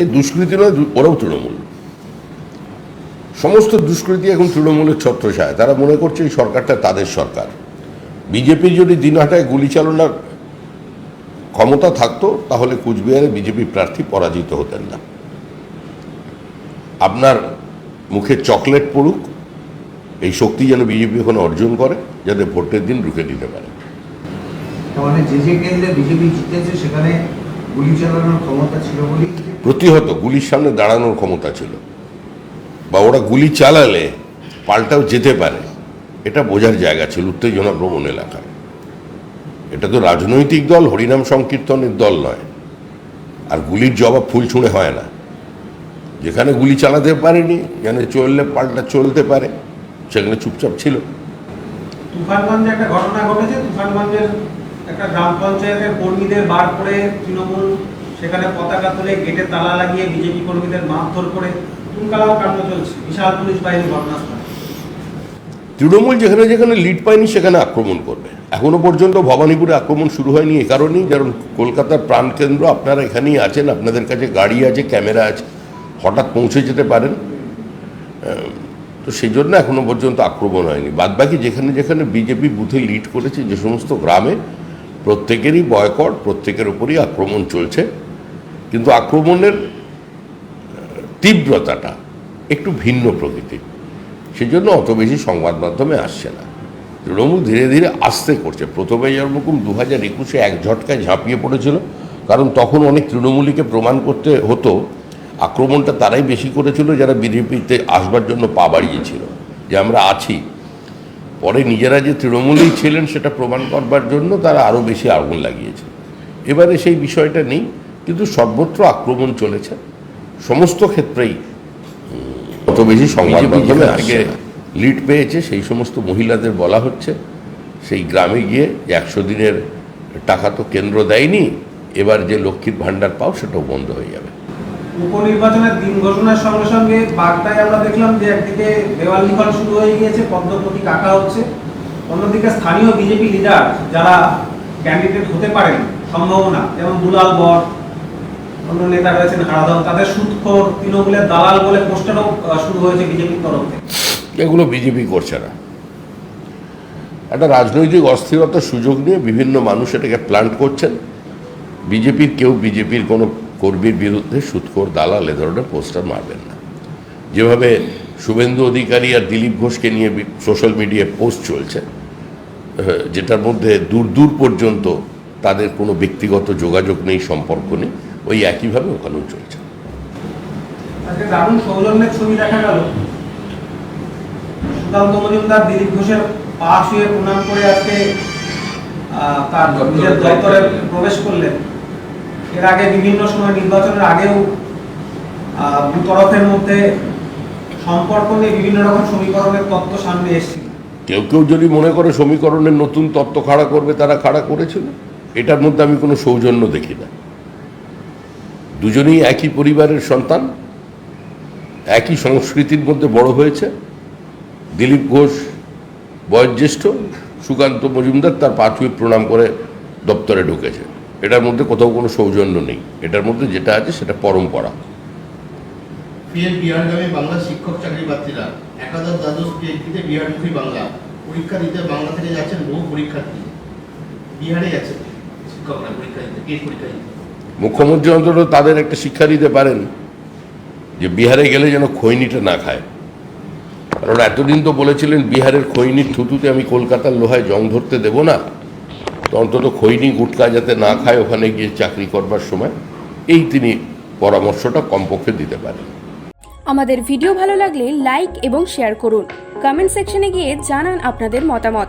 এই দুষ্কৃতি নয় ওরাও তৃণমূল। সমস্ত দুষ্কৃতি এখন তৃণমূলের ছত্রছায় তারা মনে করছে এই সরকারটা তাদের সরকার। বিজেপি যদি দিনহাটায় গুলি চালনার ক্ষমতা থাকতো, তাহলে কুচবিহারে বিজেপি প্রার্থী পরাজিত হতেন না। আপনার মুখে চকলেট পড়ুক, এই শক্তি যেন বিজেপি এখন অর্জন করে, যাতে ভোটের দিন রুখে দিতে পারে। মানে যে যে কেন্দ্রে বিজেপি জিতেছে, সেখানে গুলি চালানোর ক্ষমতা ছিল বলেই প্রতিহত, গুলির সামনে দাঁড়ানোর ক্ষমতা ছিল। বা ওরা গুলি চালালে, পাল্টাও যেতে পারে। এটা বোঝার জায়গা ছিল উত্তেজনা ভ্রমণ এলাকায়। এটা তো রাজনৈতিক দল, হরিনাম সংকীর্তনের দল নয়। আর গুলির জবাব ফুল ছুঁড়ে হয় না। যেখানে গুলি চালাতে পারেনি, যেখানে চললে, পাল্টা চলতে পারে, সেখানে চুপচাপ ছিল। তুফানগঞ্জে একটা ঘটনা ঘটেছে। তুফানগঞ্জের একটা গ্রাম পঞ্চায়েতের কর্মীদের বার করে তৃণমূল সেখানে পতাকা তুলে গেটে তালা লাগিয়ে বিজেপি কর্মীদের মারধর করে তুলকালাম কাণ্ড চলছে। বিশাল পুলিশ বাহিনী ঘটনাস্থলে তৃণমূল যেখানে যেখানে লিড পায়নি, সেখানে আক্রমণ করবে। এখনও পর্যন্ত ভবানীপুরে আক্রমণ শুরু হয়নি এ কারণেই। কারণ কলকাতার প্রাণকেন্দ্র আপনারা এখানেই আছেন, আপনাদের কাছে গাড়ি আছে, ক্যামেরা আছে, হঠাৎ পৌঁছে যেতে পারেন। তো সেই জন্য এখনও পর্যন্ত আক্রমণ হয়নি। বাদবাকি যেখানে যেখানে বিজেপি বুথে লিড করেছে, যে সমস্ত গ্রামে প্রত্যেকেরই বয়কট প্রত্যেকের উপরই আক্রমণ চলছে। কিন্তু আক্রমণের তীব্রতাটা একটু ভিন্ন প্রকৃতির। সেজন্য অত বেশি সংবাদ মাধ্যমে আসছে না। তৃণমূল ধীরে ধীরে আস্তে করছে। প্রথমে যেরকম দু হাজার একুশে এক ঝটকায় ঝাঁপিয়ে পড়েছিল, কারণ তখন অনেক তৃণমূলীকে প্রমাণ করতে হতো, আক্রমণটা তারাই বেশি করেছিল যারা বিজেপিতে আসবার জন্য পা বাড়িয়েছিল, যে আমরা আছি। পরে নিজেরা যে তৃণমূলেই ছিলেন সেটা প্রমাণ করবার জন্য তারা আরও বেশি আগুন লাগিয়েছে। এবারে সেই বিষয়টা নেই। কিন্তু সর্বত্র আক্রমণ চলেছে। সমস্ত ক্ষেত্রেই অত বেশি সংবাদ মাধ্যমে আজকে লিড পেয়েছে সেই সমস্ত মহিলাদের বলা হচ্ছে সেই গ্রামে গিয়ে যে একশো দিনের টাকা তো কেন্দ্র দেয়নি এবার যে লক্ষ্মীর ভাণ্ডার পাও সেটাও বন্ধ হয়ে যাবে। উপনির্বাচনের দিন ঘোষণার সঙ্গে সঙ্গে বাগদায় আমরা দেখলাম যে একদিকে দেওয়াল লিখন শুরু হয়ে গিয়েছে পদ্মপতি কাকা হচ্ছে। অন্যদিকে স্থানীয় বিজেপি লিডার যারা ক্যান্ডিডেট হতে পারেন সম্ভাবনা যেমন দুলাল বর অন্য নেতা রয়েছেন হারাধন। তাদের সুদখোর তৃণমূলের দালাল বলে পোস্টারও শুরু হয়েছে বিজেপির তরফ থেকে। এগুলো বিজেপি করছে না। একটা রাজনৈতিক অস্থিরতার সুযোগ নিয়ে বিভিন্ন মানুষ এটাকে প্ল্যান্ট করছেন। বিজেপির কেউ বিজেপির কোনো কর্মীর বিরুদ্ধে সুৎখোর, দালাল এ ধরনের পোস্টার মারবেন না। যেভাবে শুভেন্দু অধিকারী আর দিলীপ ঘোষকে নিয়ে সোশ্যাল মিডিয়ায় পোস্ট চলছে যেটার মধ্যে দূর দূর পর্যন্ত তাদের কোনো ব্যক্তিগত যোগাযোগ নেই, সম্পর্ক নেই। ওই একইভাবে ওখানেও চলছে। ছবি দেখা গেল। সুকান্ত মজুমদার দিলীপ ঘোষের পা শুয়ে প্রণাম করে আজকে আহ, তার নিজের দপ্তরে প্রবেশ করলেন। এর আগে বিভিন্ন সময় নির্বাচনের আগেও আহ, দু তরফের মধ্যে সম্পর্ক নিয়ে বিভিন্ন রকম সমীকরণের তত্ত্ব সামনে এসেছিল কেউ কেউ যদি মনে করে সমীকরণের নতুন তত্ত্ব খাড়া করবে তারা খাড়া করেছিল। এটার মধ্যে আমি কোনো সৌজন্য দেখি না। দুজনেই একই পরিবারের সন্তান, একই সংস্কৃতির মধ্যে বড় হয়েছে। দিলীপ ঘোষ বয়োজ্যেষ্ঠ, সুকান্ত মজুমদার তার পাঁচুয়ে প্রণাম করে দপ্তরে ঢুকেছে। এটার মধ্যে কোথাও কোনো সৌজন্য নেই। এটার মধ্যে যেটা আছে সেটা পরম্পরা। পরীক্ষা দিতে বাংলা থেকে যাচ্ছেন বহু পরীক্ষার্থী। বিহারে যাচ্ছেন শিক্ষকরা পরীক্ষা দিতে। কে পরীক্ষা দিতে? মুখ্যমন্ত্রী অন্তত তাদের একটা শিক্ষা দিতে পারেন যে বিহারে গেলে যেন খৈনিটা না খায়। কারণ এতদিন তো বলেছিলেন বিহারের খৈনির থুতুতে আমি কলকাতার লোহায় জং ধরতে দেব না। তো অন্তত খৈনি গুটকা যাতে না খায় ওখানে গিয়ে চাকরি করবার সময়, এই তিনি পরামর্শটা কমপক্ষে দিতে পারেন। আমাদের ভিডিও ভালো লাগলে লাইক এবং শেয়ার করুন। কমেন্ট সেকশনে গিয়ে জানান আপনাদের মতামত।